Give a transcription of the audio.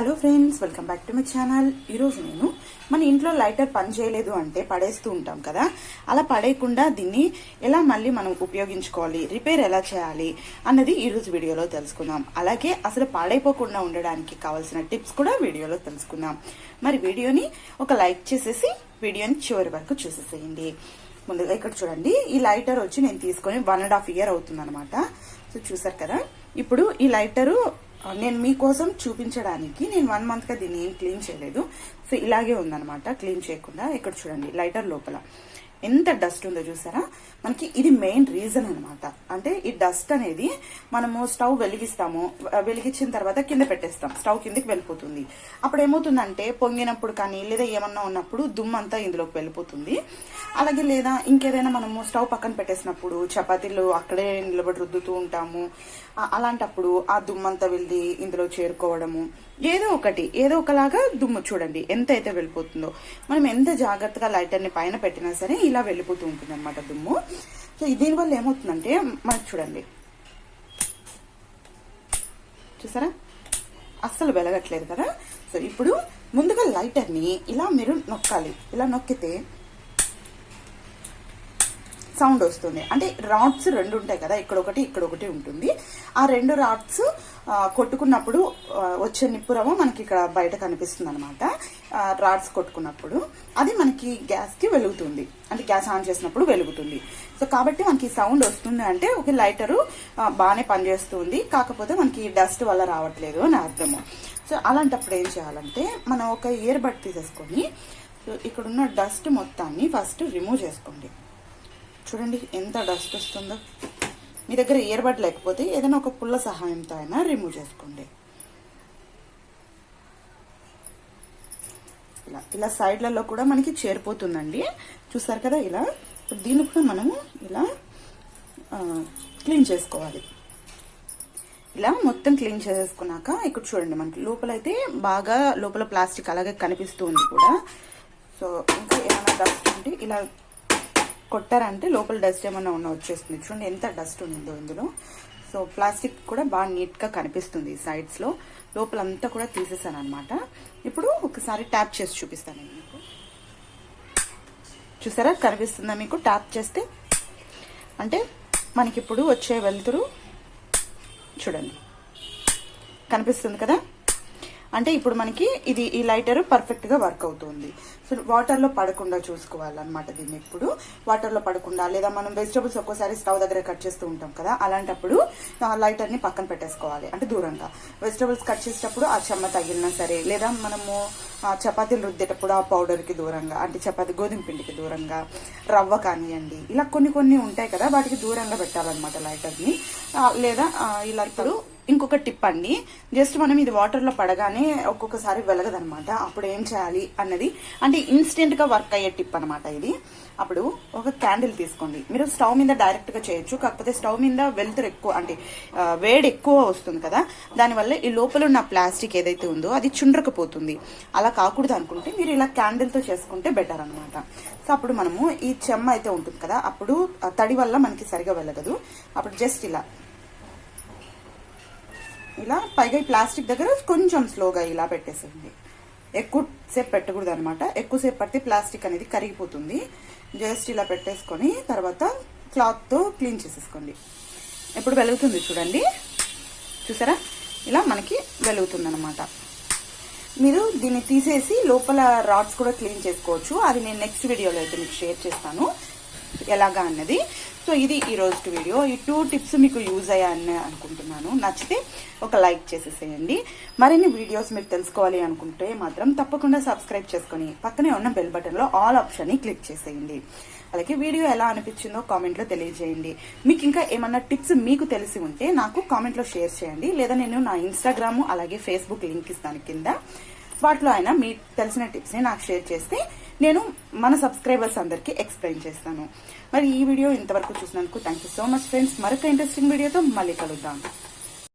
Hello friends welcome back to my channel. ఈరోజు నేను మన ఇంట్లో లైటర్ పని చేయలేదు అంటే పడేస్తూ ఉంటాం కదా. అలా పడేయకుండా దీన్ని ఎలా మళ్ళీ మనం ఉపయోగించుకోవాలి రిపేర్ ఎలా చేయాలి అన్నది ఈరోజు వీడియోలో తెలుసుకుందాం. అలాగే అసలు పాడైపోకుండా ఉండడానికి కావాల్సిన టిప్స్ కూడా వీడియోలో తెలుసుకుందాం. మరి వీడియోని ఒక లైక్ చేసేసి వీడియోని చివరి వరకు చూసేసేయండి. ముందుగా ఇక్కడ చూడండి ఈ లైటర్ వచ్చి నేను తీసుకొని వన్ అండ్ హాఫ్ ఇయర్ అవుతుంది అనమాట సో చూసారు కదా ఇప్పుడు ఈ లైటరు నేను మీకోసం చూపించడానికి నేను వన్ మంత్గా దీన్ని ఏం క్లీన్ చేయలేదు. సో ఇలాగే ఉందనమాట క్లీన్ చేయకుండా. ఇక్కడ చూడండి లైటర్ లోపల. ఎంత డస్ట్ ఉందో చూసారా? మనకి ఇది మెయిన్ రీజన్ అనమాట అంటే ఈ డస్ట్ అనేది మనము స్టవ్ వెలిగిస్తాము వెలిగించిన తర్వాత కింద పెట్టేస్తాం. స్టవ్ కిందకి వెళ్ళిపోతుంది. అప్పుడు ఏమవుతుందంటే పొంగినప్పుడు కానీ లేదా ఏమన్నా ఉన్నప్పుడు దుమ్ము అంతా ఇందులోకి వెళ్ళిపోతుంది. అలాగే లేదా ఇంకేదైనా మనము స్టవ్ పక్కన పెట్టేసినప్పుడు చపాతీలు అక్కడే నిలబడి రుద్దుతూ ఉంటాము. అలాంటప్పుడు ఆ దుమ్మంతా వెళ్ళి ఇందులో చేరుకోవడము. ఏదో ఒకటి ఏదో ఒకలాగా దుమ్ము చూడండి ఎంత అయితే వెళ్ళిపోతుందో. మనం ఎంత జాగ్రత్తగా లైటర్ని పైన పెట్టినా సరే ఇలా వెళ్ళిపోతూ ఉంటుంది అనమాట దుమ్ము. సో దీనివల్ల ఏమవుతుందంటే మనకు చూడండి. చూసారా? అస్సలు వెలగట్లేదు కదా? సో ఇప్పుడు ముందుగా లైటర్ని ఇలా మీరు నొక్కాలి. ఇలా నొక్కితే సౌండ్ వస్తుంది. అంటే రాడ్స్ రెండు ఉంటాయి కదా ఇక్కడ ఒకటి ఇక్కడ ఒకటి ఉంటుంది. ఆ రెండు రాడ్స్ కొట్టుకున్నప్పుడు వచ్చే నిప్పురవ మనకి ఇక్కడ బయట కనిపిస్తుంది అనమాట రాడ్స్ కొట్టుకున్నప్పుడు. అది మనకి గ్యాస్కి వెలుగుతుంది. అంటే గ్యాస్ ఆన్ చేసినప్పుడు వెలుగుతుంది. సో కాబట్టి మనకి సౌండ్ వస్తుంది అంటే ఒక లైటరు బాగానే పనిచేస్తుంది. కాకపోతే మనకి డస్ట్ వల్ల రావట్లేదు అని అర్థము. సో అలాంటప్పుడు ఏం చేయాలంటే మనం ఒక ఇయర్ బడ్ తీసేసుకొని సో ఇక్కడున్న డస్ట్ మొత్తాన్ని ఫస్ట్ రిమూవ్ చేసుకోండి. చూడండి ఎంత డస్ట్ వస్తుందో. మీ దగ్గర ఇయర్ బడ్ లేకపోతే ఏదైనా ఒక పుల్ల సహాయంతో అయినా రిమూవ్ చేసుకోండి. ఇలా ఇలా సైడ్లలో కూడా మనకి చేరిపోతుందండి. చూసారు కదా ఇలా? దీన్ని కూడా మనము ఇలా క్లీన్ చేసుకోవాలి. ఇలా మొత్తం క్లీన్ చేసేసుకున్నాక ఇక్కడ చూడండి మనకి లోపలైతే బాగా లోపల ప్లాస్టిక్ అలాగే కనిపిస్తూ ఉంది కూడా. సో ఇంకా ఏమైనా డస్ట్ ఉంటే ఇలా కొట్టారంటే లోపల డస్ట్ ఏమైనా ఉన్నా వచ్చేస్తుంది. చూడండి ఎంత డస్ట్ ఉందో ఇందులో. సో ప్లాస్టిక్ కూడా బాగా నీట్గా కనిపిస్తుంది సైడ్స్లో లోపలంతా కూడా తీసేసాను అనమాట ఇప్పుడు ఒకసారి ట్యాప్ చేసి చూపిస్తాను నేను మీకు. చూసారా? కనిపిస్తుందా మీకు? ట్యాప్ చేస్తే అంటే మనకి ఇప్పుడు వచ్చే వెలుతురు చూడండి. కనిపిస్తుంది కదా? అంటే ఇప్పుడు మనకి ఇది ఈ లైటర్ పర్ఫెక్ట్గా వర్క్ అవుతుంది. సో వాటర్లో పడకుండా చూసుకోవాలన్నమాట దీన్ని ఇప్పుడు వాటర్లో పడకుండా లేదా మనం వెజిటబుల్స్ ఒక్కోసారి స్టవ్ దగ్గర కట్ చేస్తూ ఉంటాం కదా అలాంటప్పుడు లైటర్ని పక్కన పెట్టేసుకోవాలి. అంటే దూరంగా. వెజిటబుల్స్ కట్ చేసేటప్పుడు ఆ చెమ్మ తగిలినా సరే లేదా మనము చపాతీలు రుద్దేటప్పుడు ఆ పౌడర్కి దూరంగా అంటే చపాతీ గోధుమ పిండికి దూరంగా రవ్వ కానివ్వండి ఇలా కొన్ని కొన్ని ఉంటాయి కదా వాటికి దూరంగా పెట్టాలన్నమాట లైటర్ని. లేదా ఇలా ఇప్పుడు ఇంకొక టిప్ అండి. జస్ట్ మనం ఇది వాటర్లో పడగానే ఒక్కొక్కసారి వెలగదనమాట. అప్పుడు ఏం చేయాలి అన్నది. అంటే ఇన్స్టెంట్గా వర్క్ అయ్యే టిప్ అనమాట ఇది. అప్పుడు ఒక క్యాండిల్ తీసుకోండి. మీరు స్టవ్ మీద డైరెక్ట్గా చేయొచ్చు. కాకపోతే స్టవ్ మీద వెలుతురు ఎక్కువ అంటే వేడి ఎక్కువ వస్తుంది కదా. దానివల్ల ఈ లోపల ఉన్న ప్లాస్టిక్ ఏదైతే ఉందో అది చుండ్రకపోతుంది. అలా కాకూడదు అనుకుంటే మీరు ఇలా క్యాండిల్తో చేసుకుంటే బెటర్ అనమాట సో అప్పుడు మనము ఈ చెమ్మ అయితే ఉంటుంది కదా అప్పుడు తడి వల్ల మనకి సరిగా వెళ్ళగదు అప్పుడు జస్ట్ ఇలా ఇలా పైగా ఈ ప్లాస్టిక్ దగ్గర కొంచెం స్లోగా ఇలా పెట్టేసేయండి ఎక్కువ సేపు పెట్టకూడదు అనమాట ఎక్కువసేపు పడితే ప్లాస్టిక్ అనేది కరిగిపోతుంది. జస్ట్ ఇలా పెట్టేసుకొని తర్వాత క్లాత్తో క్లీన్ చేసేసుకోండి. ఎప్పుడు వెలుగుతుంది చూడండి. చూసారా? ఇలా మనకి వెలుగుతుంది అనమాట మీరు దీన్ని తీసేసి లోపల రాడ్స్ కూడా క్లీన్ చేసుకోవచ్చు. అది నేను నెక్స్ట్ వీడియోలో అయితే మీకు షేర్ చేస్తాను. ఎలాగా అన్నది. సో ఇది ఈరోజు వీడియో. ఈ టూ టిప్స్ మీకు యూజ్ అయ్యాయని అనుకుంటున్నాను. నచ్చితే ఒక లైక్ చేసేసేయండి. మరిన్ని వీడియోస్ మీరు తెలుసుకోవాలి అనుకుంటే మాత్రం తప్పకుండా సబ్స్క్రైబ్ చేసుకొని పక్కనే ఉన్న బెల్ బటన్లో ఆల్ ఆప్షన్ని క్లిక్ చేసేయండి. అలాగే వీడియో ఎలా అనిపించిందో కామెంట్లో తెలియజేయండి. మీకు ఇంకా ఏమన్నా టిప్స్ మీకు తెలిసి ఉంటే నాకు కామెంట్లో షేర్ చేయండి. లేదా నేను నా ఇన్స్టాగ్రామ్ అలాగే ఫేస్బుక్ లింక్ ఇస్తాను కింద. వాటిలో అయినా మీకు తెలిసిన టిప్స్ని నాకు షేర్ చేస్తే నేను మన సబ్స్క్రైబర్స్ అందరికీ ఎక్స్ప్లెయిన్ చేస్తాను. మరి ఈ వీడియో ఇంతవరకు చూసినందుకు thank you so much friends మరొక ఇంట్రెస్టింగ్ వీడియోతో మళ్ళీ కలుద్దాం.